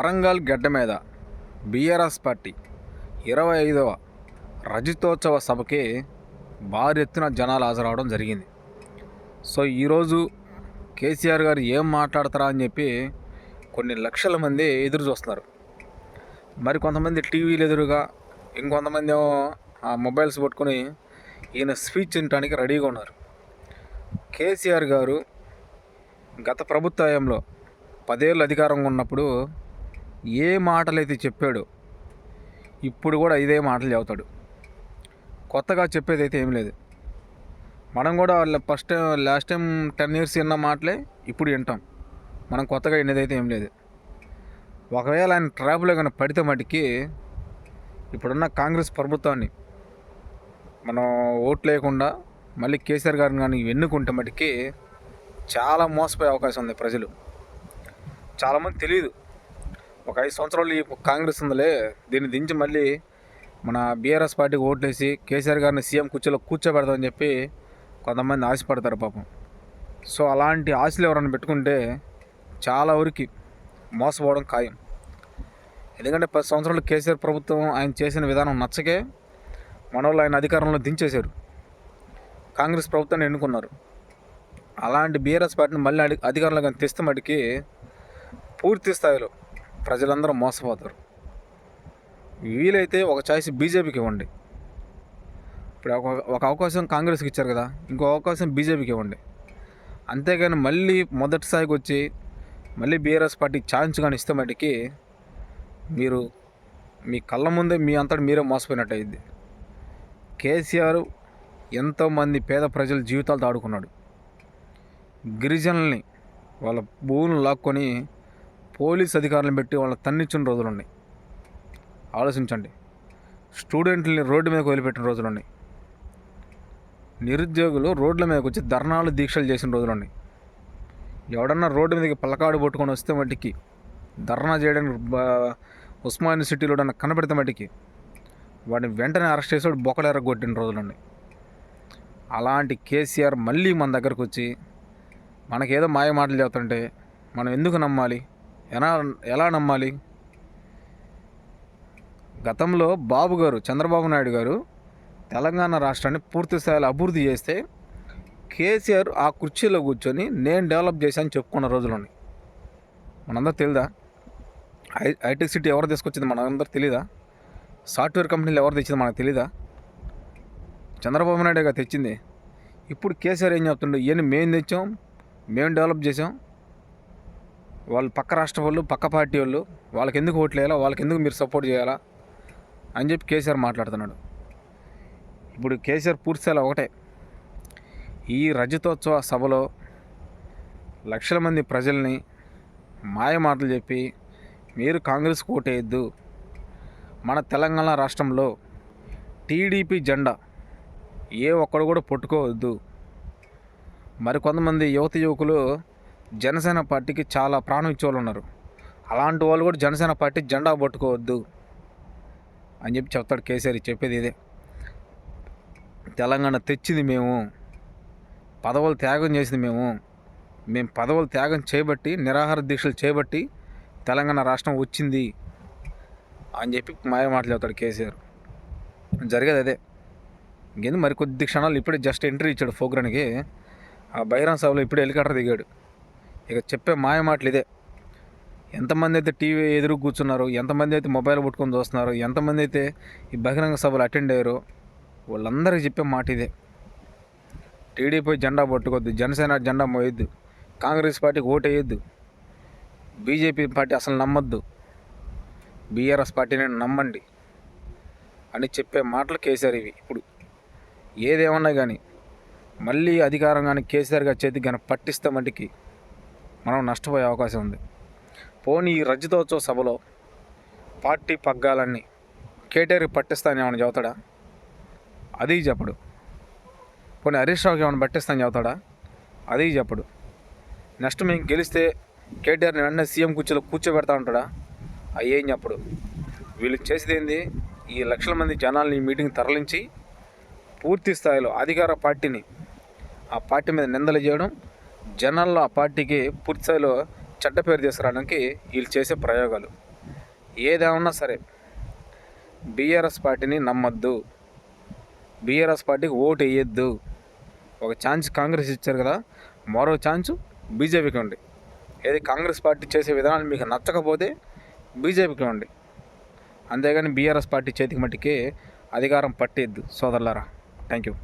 వరంగల్ గడ్డ మీద BRS party ఇరవై ఐదవ రజతోత్సవ సభకి భారీ ఎత్తున జనాలు హాజరవడం జరిగింది. సో ఈరోజు కేసీఆర్ గారు ఏం మాట్లాడతారా అని చెప్పి కొన్ని లక్షల మంది ఎదురు చూస్తున్నారు. మరి కొంతమంది టీవీలు ఎదురుగా ఇంకొంతమంది ఏమో ఆ మొబైల్స్ పట్టుకొని ఈయన స్పీచ్ వినడానికి రెడీగా ఉన్నారు. కేసీఆర్ గారు గత ప్రభుత్వంలో పదేళ్ళు అధికారంగా ఉన్నప్పుడు ఏ మాటలైతే చెప్పాడో ఇప్పుడు కూడా ఇదే మాటలు చెబుతాడు. కొత్తగా చెప్పేది అయితే ఏం లేదు. మనం కూడా first time last time ten years విన్న మాటలే ఇప్పుడు వింటాం. మనం కొత్తగా వినేదైతే ఏం లేదు. ఒకవేళ ఆయన ట్రాప్లో కానీ పడితే మటుకి ఇప్పుడున్న కాంగ్రెస్ ప్రభుత్వాన్ని మనం ఓట్లు లేకుండా మళ్ళీ కేసీఆర్ గారిని కానీ ఎన్నుకుంటే మటుకి చాలా మోసపోయే అవకాశం ఉంది ప్రజలు. చాలామంది తెలియదు. ఒక ఐదు సంవత్సరాలు ఈ కాంగ్రెస్ ఉందిలే. దీన్ని దించి మళ్ళీ మన బీఆర్ఎస్ పార్టీకి ఓట్లేసి కేసీఆర్ గారిని సీఎం కుర్చీలో కూర్చోబెడదామని చెప్పి కొంతమంది ఆశపడతారు పాపం. సో అలాంటి ఆశలు ఎవరైనా పెట్టుకుంటే చాలా వరకు మోసపోవడం ఖాయం. ఎందుకంటే పది సంవత్సరాలు కేసీఆర్ ప్రభుత్వం ఆయన చేసిన విధానం నచ్చకే మనవాళ్ళు ఆయన అధికారంలో దించేశారు. కాంగ్రెస్ ప్రభుత్వాన్ని ఎన్నుకున్నారు. అలాంటి బీఆర్ఎస్ పార్టీని మళ్ళీ అధి అధికారంలో కానీ తెస్తే మటుకి పూర్తి స్థాయిలో ప్రజలందరూ మోసపోతారు. వీలైతే ఒక ఛాయిస్ బీజేపీకి ఇవ్వండి. ఇప్పుడు ఒక ఒక అవకాశం కాంగ్రెస్కి ఇచ్చారు కదా ఇంకో అవకాశం బీజేపీకి ఇవ్వండి. అంతేగాని మళ్ళీ మొదటి స్థాయికి వచ్చి మళ్ళీ బీఆర్ఎస్ పార్టీకి ఛాన్స్ కానీ ఇస్తే మటుకి మీరు మీ కళ్ళ ముందే మీ అంతటి మీరే మోసపోయినట్టు అయింది కేసీఆర్ ఎంతోమంది పేద ప్రజల జీవితాలతో ఆడుకున్నాడు. గిరిజనుల్ని వాళ్ళ భూములు లాక్కొని పోలీస్ అధికారులను పెట్టి వాళ్ళని తన్నిచ్చిన రోజులు ఉన్నాయి ఆలోచించండి. స్టూడెంట్లని రోడ్డు మీదకి వదిలిపెట్టిన రోజులు ఉన్నాయి నిరుద్యోగులు రోడ్ల మీదకి వచ్చి ధర్నాలు దీక్షలు చేసిన రోజులు ఉన్నాయి ఎవడన్నా రోడ్డు మీదకి పలకాడు పట్టుకొని వస్తే మట్టికి ధర్నా చేయడానికి ఉస్మాని ఉస్మాన్ సిటీలో ఏడన్నా కనబడితే మట్టికి వాడిని వెంటనే అరెస్ట్ చేసి వాడు బొక్కలేర కొట్టిన రోజులు అలాంటి కేసీఆర్ మళ్ళీ మన దగ్గరకు వచ్చి మనకేదో మాయ మాటలు చెబుతుంటే మనం ఎందుకు నమ్మాలి? ఎలా ఎలా నమ్మాలి? గతంలో బాబు గారు చంద్రబాబు నాయుడు గారు తెలంగాణ రాష్ట్రాన్ని పూర్తి స్థాయిలో అభివృద్ధి చేస్తే కేసీఆర్ ఆ కుర్చీలో కూర్చొని నేను డెవలప్ చేశాను చెప్పుకున్న రోజులని మనందరూ తెలియదా ఐ ఐటెక్ సిటీ ఎవరు తీసుకొచ్చింది మనందరూ తెలీదా? సాఫ్ట్వేర్ కంపెనీలు ఎవరు తెచ్చింది మనకు తెలీదా? చంద్రబాబు నాయుడుగా తెచ్చింది. ఇప్పుడు కేసీఆర్ ఏం చెప్తుండే? ఇవన్నీ మేము తెచ్చాం మేము డెవలప్ చేసాం వాళ్ళు పక్క రాష్ట్ర వాళ్ళు పక్క పార్టీ వాళ్ళు వాళ్ళకి ఎందుకు ఓట్లు వేయాలా వాళ్ళకి ఎందుకు మీరు సపోర్ట్ చేయాలా అని చెప్పి కేసీఆర్ మాట్లాడుతున్నాడు. ఇప్పుడు కేసీఆర్ పూర్తిస్థాయిలో ఒకటే. ఈ రజతోత్సవ సభలో లక్షల మంది ప్రజల్ని మాయ మాటలు చెప్పి మీరు కాంగ్రెస్ ఓటేయద్దు. మన తెలంగాణ రాష్ట్రంలో టీడీపీ జెండా ఏ ఒక్కడు కూడా పట్టుకోవద్దు. మరి కొంతమంది యువత యువకులు జనసేన పార్టీకి చాలా ప్రాణం ఇచ్చేవాళ్ళు ఉన్నారు అలాంటి వాళ్ళు కూడా జనసేన పార్టీ జెండా పట్టుకోవద్దు అని చెప్పి చెప్తాడు కేసీఆర్ చెప్పేది ఇదే. తెలంగాణ తెచ్చింది మేము పదవులు త్యాగం చేసింది మేము మేము పదవులు త్యాగం చేయబట్టి నిరాహార దీక్షలు చేయబట్టి తెలంగాణ రాష్ట్రం వచ్చింది అని చెప్పి మాయ మాటలు చెప్తాడు కేసీఆర్. జరిగేది అదే. ఇంకేంది మరి కొద్ది క్షణాలు ఇప్పుడే జస్ట్ ఎంట్రీ ఇచ్చాడు ప్రోగ్రామ్కి ఆ బైరాం సభలో ఇప్పుడే హెలికాప్టర్ దిగాడు. ఇక చెప్పే మాయ మాటలు ఇదే. ఎంతమంది అయితే టీవీ ఎదురు కూర్చున్నారు ఎంతమంది అయితే మొబైల్ పట్టుకొని చూస్తున్నారు ఎంతమంది అయితే ఈ బహిరంగ సభలు అటెండ్ అయ్యారో వాళ్ళందరికీ చెప్పే మాట ఇదే. టీడీపీ జెండా పట్టుకోవద్దు జనసేన జెండా మోయొద్దు కాంగ్రెస్ పార్టీకి ఓటు వేయొద్దు బీజేపీ పార్టీ అసలు నమ్మొద్దు బీఆర్ఎస్ పార్టీని నమ్మండి అని చెప్పే మాటలు కేసీఆర్ ఇవి. ఇప్పుడు ఏదేమన్నా కానీ మళ్ళీ అధికారం కానీ కేసీఆర్ గారి చేతికి కానీ పట్టిస్తే మటుకి మనం నష్టపోయే అవకాశం ఉంది. పోనీ ఈ రజతోత్సవ సభలో పార్టీ పగ్గాలన్నీ కేటీఆర్ పట్టిస్తాను ఏమైనా చదువుతాడా అది చెప్పడు. పోనీ హరీష్ రావుకి ఏమైనా పట్టిస్తాను చదువుతాడా అది చెప్పడు. నెక్స్ట్ మేము గెలిస్తే కేటీఆర్ని వెంటనే సీఎం కూర్చోలో కూర్చోబెడతా ఉంటాడా? అవి ఏం చెప్పడు. వీళ్ళు చేసేది ఏంది? ఈ లక్షల మంది జనాల్ని ఈ మీటింగ్ తరలించి పూర్తి స్థాయిలో అధికార పార్టీని ఆ పార్టీ మీద నిందలు చేయడం జనాల్లో ఆ పార్టీకి పూర్తిస్థాయిలో చెడ్డ పేరు తీసుకురావడానికి వీళ్ళు చేసే ప్రయోగాలు. ఏదేమన్నా సరే బీఆర్ఎస్ పార్టీని నమ్మద్దు. బీఆర్ఎస్ పార్టీకి ఓటు వేయద్దు. ఒక ఛాన్స్ కాంగ్రెస్ ఇచ్చారు కదా మరో ఛాన్స్ బీజేపీకి ఉంది. ఏది కాంగ్రెస్ పార్టీ చేసే విధానాలు మీకు నచ్చకపోతే బీజేపీకి ఉంది. అంతేగాని బీఆర్ఎస్ పార్టీ చేతికి మట్టికి అధికారం పట్టేద్దు సోదరులారా థ్యాంక్ యూ